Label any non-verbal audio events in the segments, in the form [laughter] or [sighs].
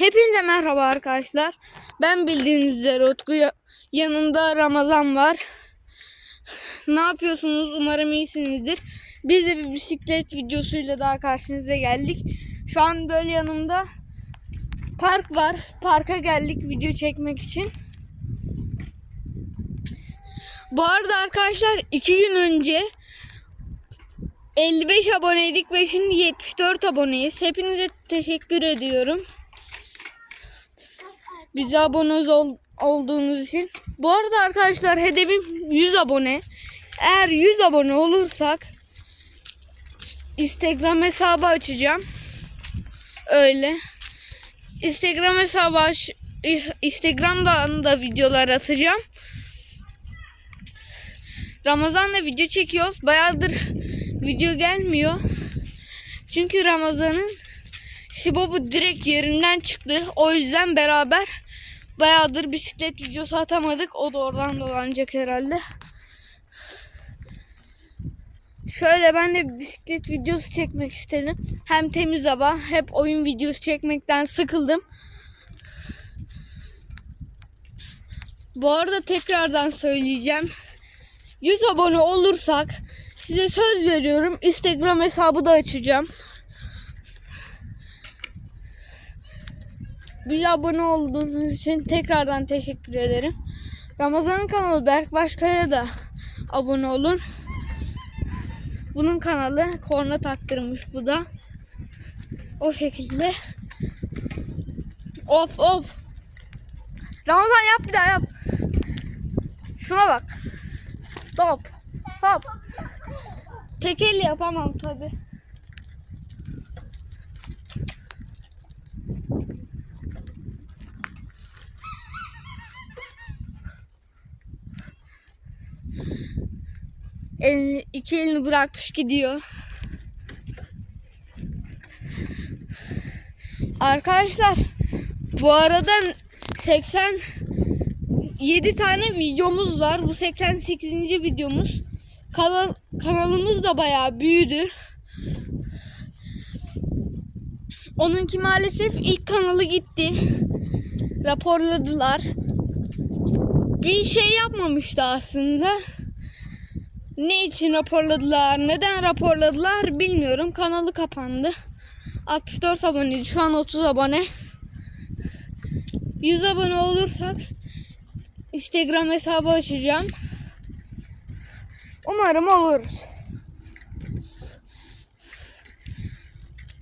Hepinize merhaba arkadaşlar. Ben bildiğiniz üzere Utku ya- yanımda Ramazan var. [sighs] Ne yapıyorsunuz? Umarım iyisinizdir. Biz de bir bisiklet videosuyla daha karşınıza geldik. Şu an böyle yanımda park var. Parka geldik video çekmek için. Bu arada arkadaşlar iki gün önce 55 aboneydik ve şimdi 74 aboneyiz. Hepinize teşekkür ediyorum. Bize abone ol- olduğunuz için. Bu arada arkadaşlar hedefim 100 abone. Eğer 100 abone olursak Instagram hesabı açacağım. Öyle. Instagram hesabı aç Instagram'dan da videolar atacağım. Ramazan'da video çekiyoruz. Bayağıdır video gelmiyor. Çünkü Ramazan'ın Sibobu direkt yerinden çıktı. O yüzden beraber bayağıdır bisiklet videosu atamadık. O da oradan dolanacak herhalde. Şöyle ben de bisiklet videosu çekmek istedim. Hem temiz hava, hep oyun videosu çekmekten sıkıldım. Bu arada tekrardan söyleyeceğim. 100 abone olursak size söz veriyorum Instagram hesabı da açacağım. Bize abone olduğunuz için tekrardan teşekkür ederim. Ramazan'ın kanalı Berk Başkaya da abone olun. Bunun kanalı korna taktırmış bu da. O şekilde. Of of. Ramazan yap bir daha yap. Şuna bak. Top. Hop. Tek elle yapamam tabi. Elini, iki elini bırakmış gidiyor. Arkadaşlar bu arada 87 tane videomuz var. Bu 88. videomuz. Kanal, kanalımız da bayağı büyüdü. Onunki maalesef ilk kanalı gitti. Raporladılar. Bir şey yapmamıştı aslında. Ne için raporladılar, neden raporladılar bilmiyorum. Kanalı kapandı. 64 aboneydi. Şu an 30 abone. 100 abone olursak Instagram hesabı açacağım. Umarım oluruz.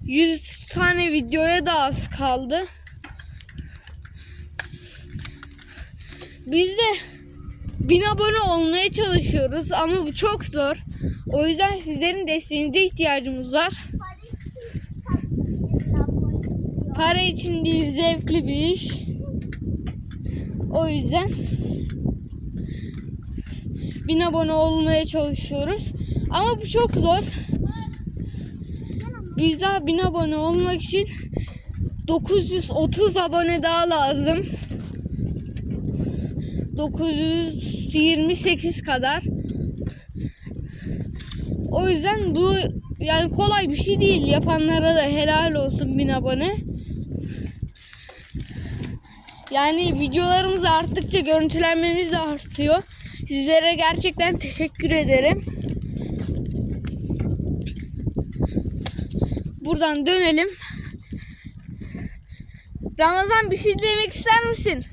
100 tane videoya da az kaldı. Biz de 1000 abone olmaya çalışıyoruz ama bu çok zor. O yüzden sizlerin desteğinize ihtiyacımız var. Para için değil zevkli bir iş. O yüzden 1000 abone olmaya çalışıyoruz. Ama bu çok zor. Biz daha 1000 abone olmak için 930 abone daha lazım. 928 kadar. O yüzden bu yani kolay bir şey değil. Yapanlara da helal olsun 1000 abone. Yani videolarımız arttıkça görüntülenmemiz de artıyor. Sizlere gerçekten teşekkür ederim. Buradan dönelim. Ramazan bir şey demek ister misin?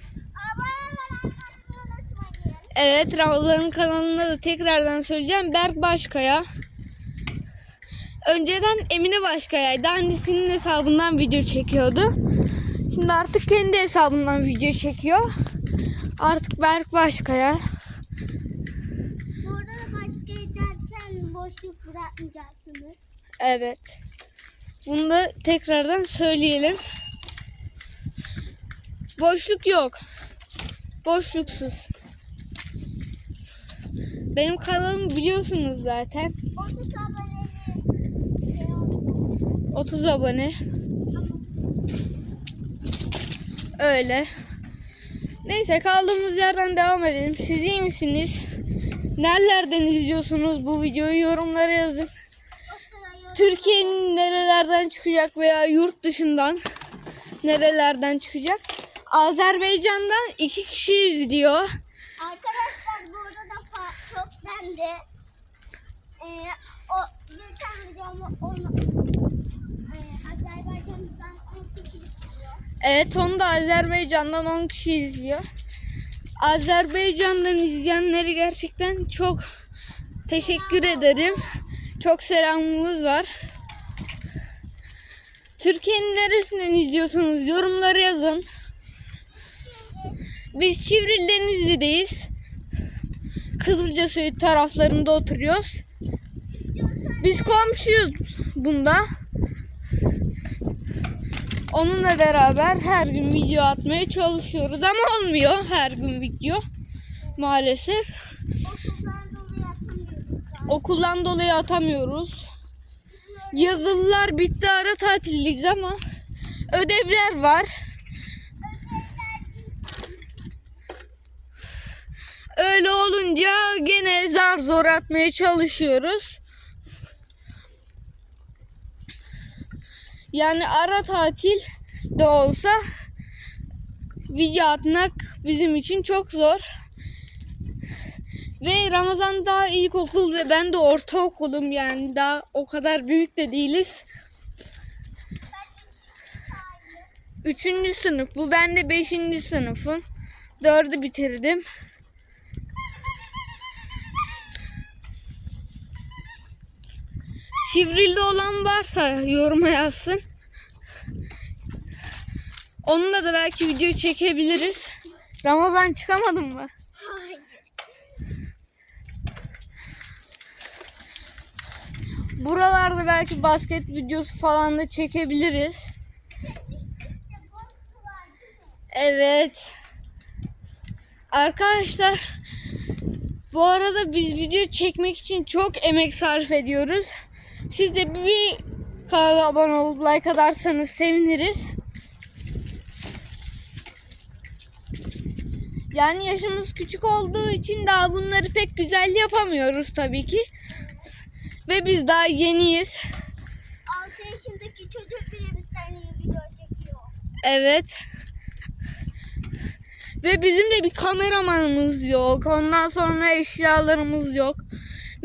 Evet Ramazan'ın kanalında da tekrardan söyleyeceğim. Berk Başkaya. Önceden Emine Başkaya'ydı. Annesinin hesabından video çekiyordu. Şimdi artık kendi hesabından video çekiyor. Artık Berk Başkaya. Burada da başka ederken boşluk bırakmayacaksınız. Evet. Bunu da tekrardan söyleyelim. Boşluk yok. Boşluksuz. Benim kanalım biliyorsunuz zaten. 30 aboneli şey oldu. 30 abone. Öyle. Neyse kaldığımız yerden devam edelim. Siz iyi misiniz? Nerelerden izliyorsunuz bu videoyu? Yorumlara yazın. Türkiye'nin nerelerden çıkacak veya yurt dışından nerelerden çıkacak. Azerbaycan'dan iki kişi izliyor. Arkadaşlar bu çok bende. Ee, o tane videomu onu e, Azerbaycan'dan 10 kişi istiyor. Evet onu da Azerbaycan'dan 10 kişi izliyor. Azerbaycan'dan izleyenleri gerçekten çok teşekkür ederim. Çok selamımız var. Türkiye'nin neresinden izliyorsunuz? Yorumlara yazın. Biz Çivril Denizli'deyiz. Kızılcasoy taraflarında oturuyoruz. Biz komşuyuz bunda. Onunla beraber her gün video atmaya çalışıyoruz ama olmuyor her gün video maalesef. Okuldan dolayı atamıyoruz. Yazılılar bitti ara tatilliyiz ama ödevler var. Öyle olunca gene zar zor atmaya çalışıyoruz. Yani ara tatil de olsa video atmak bizim için çok zor. Ve Ramazan daha ilkokul ve ben de ortaokulum yani daha o kadar büyük de değiliz. Üçüncü sınıf bu ben de beşinci sınıfım. Dördü bitirdim. Çivril'de olan varsa yoruma yazsın. Onunla da belki video çekebiliriz. Ramazan çıkamadın mı? Hayır. Buralarda belki basket videosu falan da çekebiliriz. Evet. Arkadaşlar bu arada biz video çekmek için çok emek sarf ediyoruz. Siz de bir kanala abone olup like atarsanız seviniriz. Yani yaşımız küçük olduğu için daha bunları pek güzel yapamıyoruz tabii ki. Ve biz daha yeniyiz. 6 yaşındaki çocuk bile bizden iyi video çekiyor. Evet. Ve bizim de bir kameramanımız yok. Ondan sonra eşyalarımız yok.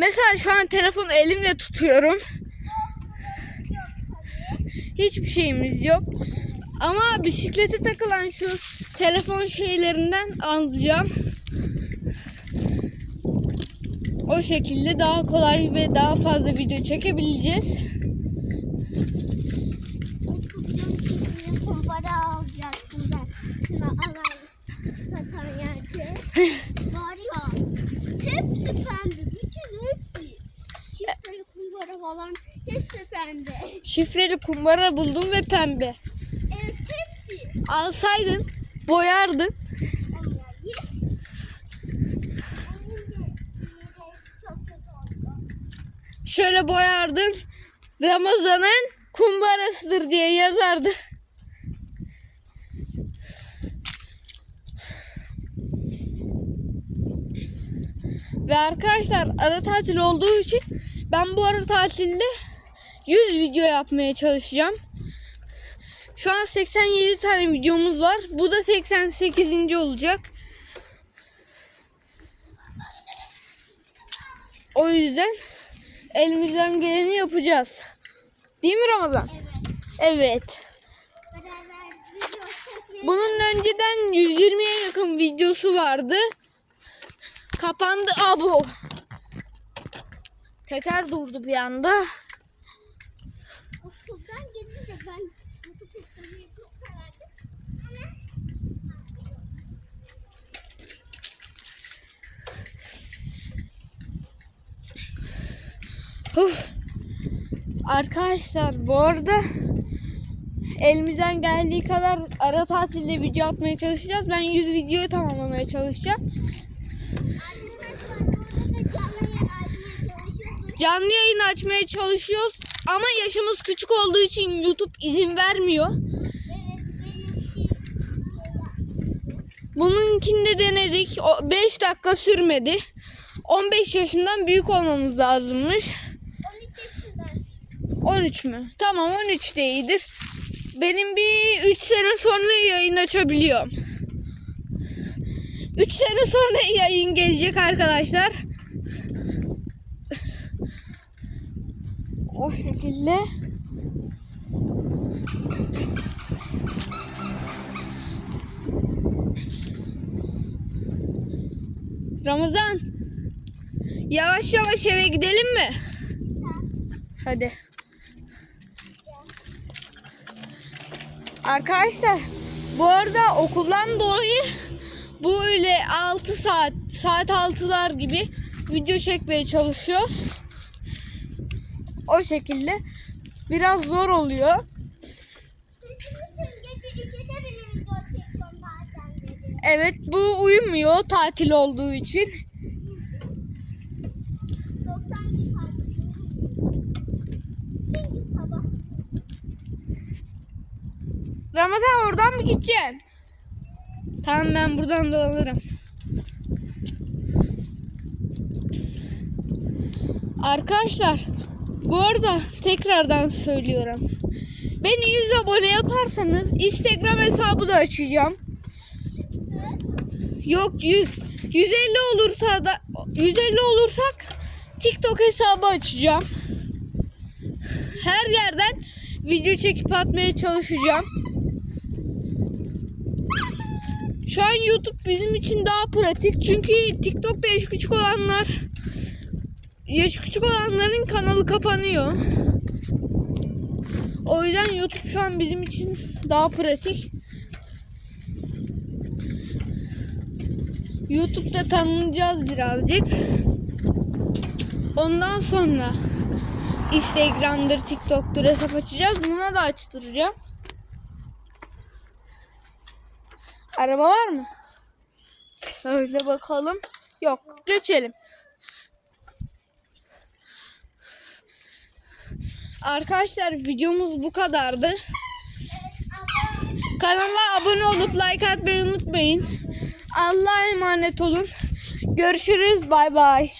Mesela şu an telefonu elimle tutuyorum. Hiçbir şeyimiz yok. Ama bisiklete takılan şu telefon şeylerinden alacağım. O şekilde daha kolay ve daha fazla video çekebileceğiz. Okuldan şimdi kumbara alacaktım ben. Şunu alayım satan yerde. Var ya hepsi pembe. Bütün hepsi. Şifreli kumbara falan hepsi pembe. Şifreli kumbara buldum ve pembe. Evet hepsi. Alsaydın boyardın. Şöyle boyardın. Ramazan'ın kumbarasıdır diye yazardı. Ve arkadaşlar ara tatil olduğu için ben bu ara tatilde 100 video yapmaya çalışacağım. Şu an 87 tane videomuz var. Bu da 88. olacak. O yüzden elimizden geleni yapacağız. Değil mi Ramazan? Evet. Evet. Bunun önceden 120'ye yakın videosu vardı. Kapandı. Abo. Teker durdu bir anda. okuldan gelince ben Uf. Arkadaşlar bu arada elimizden geldiği kadar ara tatilde video atmaya çalışacağız. Ben 100 videoyu tamamlamaya çalışacağım. arkadaşlar bu arada canlı yayın açmaya çalışıyoruz. Ama yaşımız küçük olduğu için YouTube izin vermiyor. Evet benimki Bununkini de denedik. 5 dakika sürmedi. 15 yaşından büyük olmamız lazımmış. 13 yaşında. 13 mü? Tamam 13 de iyidir. benim bir 3 sene sonra yayın açabiliyorum. 3 sene sonra [laughs] yayın gelecek arkadaşlar. O şekilde. Ramazan. Yavaş yavaş eve gidelim mi? Hadi. Arkadaşlar bu arada okuldan dolayı böyle 6 saat saat 6'lar gibi video çekmeye çalışıyoruz. O şekilde biraz zor oluyor. Sizin için gece 2'de bile video çekiyorum bazen dedi. Evet bu uyumuyor tatil olduğu için. 90 gün tatil. Çünkü sabah. Ramazan oradan mı gideceksin? Tamam ben buradan dolanırım. Arkadaşlar bu arada tekrardan söylüyorum. Beni 100 abone yaparsanız Instagram hesabı da açacağım. Yok 100. 150 olursa da 150 olursak TikTok hesabı açacağım. Her yerden video çekip atmaya çalışacağım. Şu an YouTube bizim için daha pratik. Çünkü TikTok'ta yaş küçük olanlar yaş küçük olanların kanalı kapanıyor. O yüzden YouTube şu an bizim için daha pratik. YouTube'da tanınacağız birazcık. Ondan sonra Instagram'dır, TikTok'tur hesap açacağız. Buna da açtıracağım. Araba var mı? Öyle bakalım. Yok. Geçelim. Arkadaşlar videomuz bu kadardı. Kanala abone olup like atmayı unutmayın. Allah'a emanet olun. Görüşürüz. Bay bay.